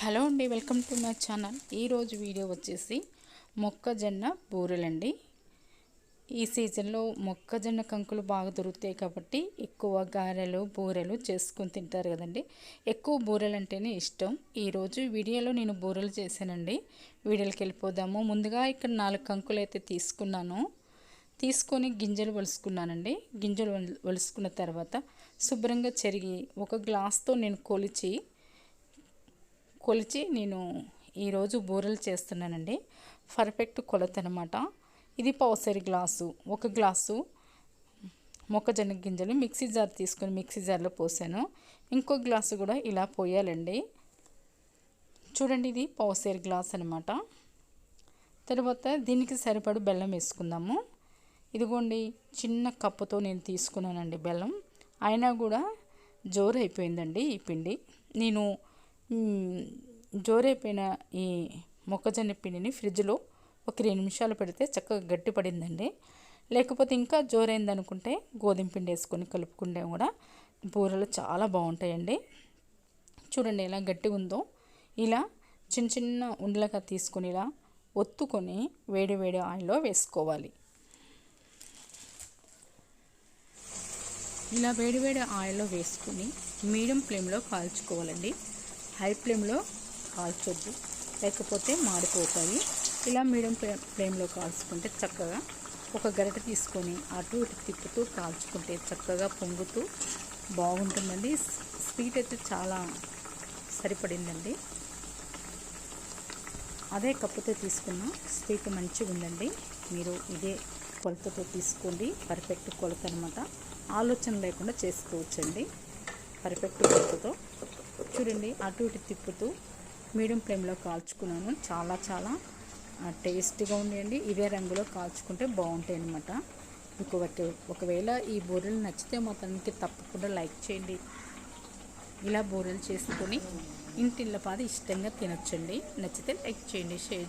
Hello అండి welcome to my channel. ఈరోజు video వచ్చేసి మొక్కజొన్న బూరెలండి. ఈ సీజన్లో మొక్కజొన్న కంకులు బాగా దొరుకుతాయి కాబట్టి ఎక్కువ గారెలు బూరెలు చేసుకొని తింటారు కదండి. ఎక్కువ బూరెలు అంటేనే ఇష్టం ఈరోజు వీడియోలో నేను బూరెలు చేశానండి. వీడియోకి వెళ్ళిపోదాము. ముందుగా ఇక్కడ నాలుగు కంకులు అయితే తీసుకున్నాను. తీసుకొని గింజలు వలుసుకున్నానండి. గింజలు వలుసుకున్న తర్వాత శుభ్రంగా చెరిగి ఒక గ్లాస్తో నేను కొలిచి కొలిచి నేను ఈరోజు బూరెలు చేస్తున్నానండి. పర్ఫెక్ట్ కొలత అనమాట ఇది పౌసరి గ్లాసు ఒక గ్లాసు మొక్కజొన్న గింజలు మిక్సీ జార్ తీసుకొని మిక్సీ జార్లో పోసాను. ఇంకో గ్లాసు కూడా ఇలా పోయాలండి. చూడండి ఇది పౌసేరు గ్లాస్ అనమాట. తర్వాత దీనికి సరిపడు బెల్లం వేసుకుందాము. ఇదిగోండి చిన్న కప్పుతో నేను తీసుకున్నానండి బెల్లం. అయినా కూడా జోరు అయిపోయిందండి ఈ పిండి. నేను జోరైపోయిన ఈ మొక్కజొన్న పిండిని ఫ్రిడ్జ్లో ఒక రెండు నిమిషాలు పెడితే చక్కగా గట్టి పడిందండి లేకపోతే ఇంకా జోరైంది అనుకుంటే గోధుమ పిండి వేసుకొని కలుపుకుంటే కూడా బూరెలు చాలా బాగుంటాయండి. చూడండి ఎలా గట్టి ఉందో. ఇలా చిన్న చిన్న ఉండలుగా తీసుకొని ఇలా ఒత్తుకొని వేడి వేడి ఆయిల్లో వేసుకోవాలి. ఇలా వేడి వేడి ఆయిల్లో వేసుకొని మీడియం ఫ్లేమ్లో కాల్చుకోవాలండి. హై ఫ్లేమ్లో కాల్చొద్దు. లేకపోతే మాడిపోతాయి. ఇలా మీడియం ఫ్లేమ్లో కాల్చుకుంటే చక్కగా ఒక గరిట తీసుకొని అటు ఇటు తిప్పుతూ కాల్చుకుంటే చక్కగా పొంగుతూ బాగుంటుందండి. స్వీట్ అయితే చాలా సరిపడిందండి. అదే కప్పుతో తీసుకున్న స్వీట్ మంచిగా ఉందండి. మీరు ఇదే కొలతతో తీసుకోండి. పర్ఫెక్ట్ కొలత అనమాట ఆలోచన లేకుండా చేసుకోవచ్చండి. పర్ఫెక్ట్ కొలతతో. చూడండి అటు ఇటు తిప్పుతూ మీడియం ఫ్లేమ్లో కాల్చుకున్నాను. చాలా చాలా టేస్టీగా ఉండేయండి. ఇదే రంగులో కాల్చుకుంటే బాగుంటాయి అనమాట మీకు ఒకవేళ ఈ బూరెలు నచ్చితే మొత్తానికి తప్పకుండా లైక్ చేయండి. ఇలా బూరెలు చేసుకొని ఇంటిళ్ళ పాది ఇష్టంగా తినొచ్చండి. నచ్చితే లైక్ చేయండి షేర్